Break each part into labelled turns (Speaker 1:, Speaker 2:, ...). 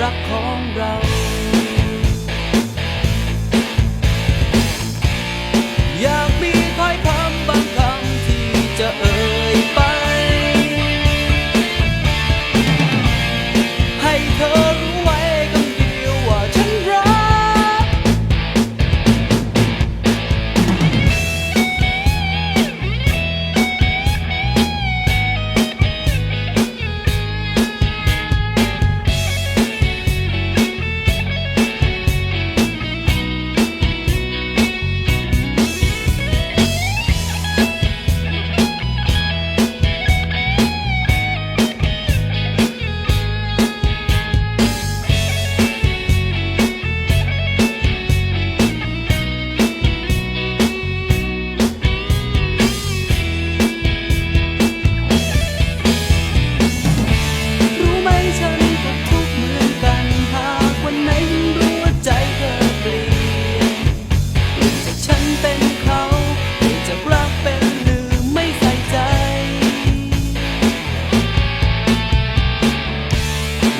Speaker 1: รักของเรา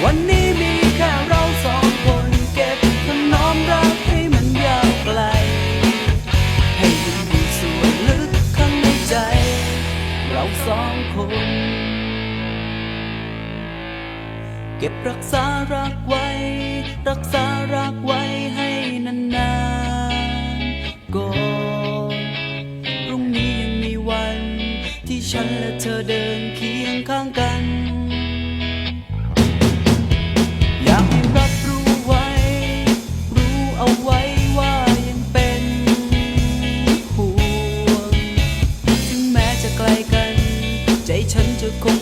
Speaker 1: วันนี้มีแค่เราสองคนเก็บถนอมรักให้มันยาวไกล ให้มันอยู่ส่วนลึกข้างในใจ เราสองคน เก็บรักษารักไว้ 趁着空